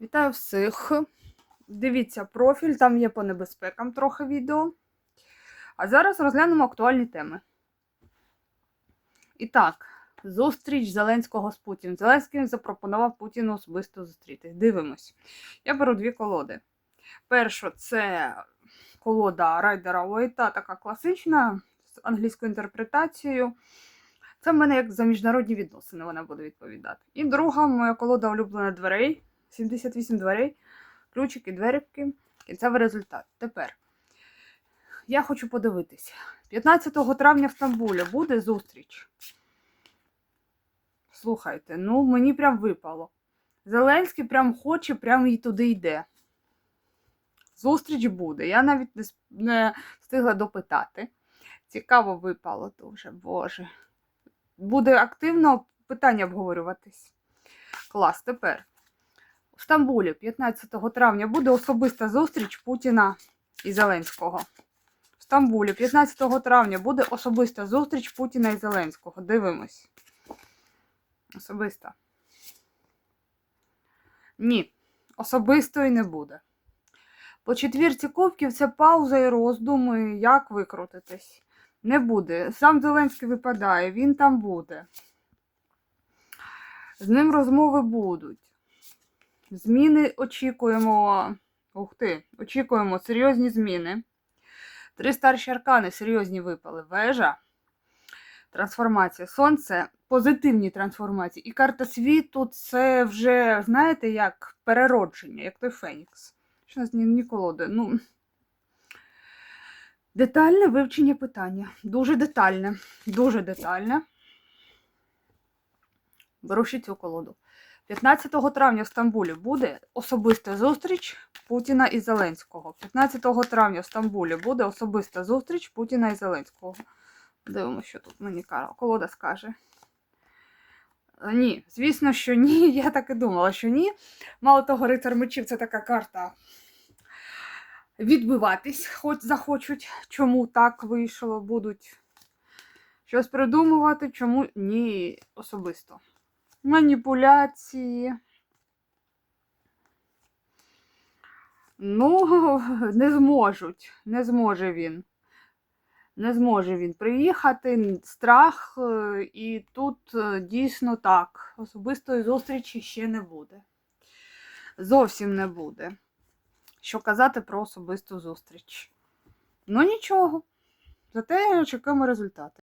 Вітаю всіх. Дивіться профіль, там є по небезпекам трохи відео. А зараз розглянемо актуальні теми. І так, зустріч Зеленського з Путіним. Зеленський запропонував Путіну особисто зустрітись. Дивимось. Я беру дві колоди. Перша це колода Райдера Уайта, така класична, з англійською інтерпретацією. Це в мене як за міжнародні відносини вона буде відповідати. І друга моя колода улюблена дверей. 78 дверей, ключики, дверки, кінцевий результат. Тепер я хочу подивитися. 15 травня в Стамбулі буде зустріч. Слухайте, ну мені прям випало. Зеленський прям хоче, прям і туди йде. Зустріч буде. Я навіть не, встигла допитати. Цікаво випало дуже, Боже. Буде активно питання обговорюватись. Клас, тепер. В Стамбулі 15 травня буде особиста зустріч Путіна і Зеленського. В Стамбулі 15 травня буде особиста зустріч Путіна і Зеленського. Дивимось. Особиста. Ні, особистої не буде. По четвірці кубків це пауза і роздуми, як викрутитись. Не буде. Сам Зеленський випадає, він там буде. З ним розмови будуть. Зміни очікуємо. Ух ти, очікуємо серйозні зміни. Три старші аркани серйозні випали. Вежа, трансформація. Сонце, позитивні трансформації. І карта світу це вже, знаєте, як переродження, як той Фенікс. Що нас ні, колоди. Ну, детальне вивчення питання. Дуже детальне. Дуже детальне. Беру ще цю колоду. 15 травня в Стамбулі буде особиста зустріч Путіна і Зеленського. 15 травня в Стамбулі буде особиста зустріч Путіна і Зеленського. Дивимося, що тут мені колода скаже. Е, Ні, звісно, що ні. Я так і думала, що ні. Мало того, рицар мечів це така карта. Відбиватись, хоч захочуть, чому так вийшло, будуть щось придумувати, чому ні особисто маніпуляції. Ну, не зможуть, не зможе він. Не зможе він приїхати, страх, е, і тут е, дійсно так. Особистої зустрічі ще не буде. Зовсім не буде. Що казати про особисту зустріч. Ну нічого. Зате чекаємо результати.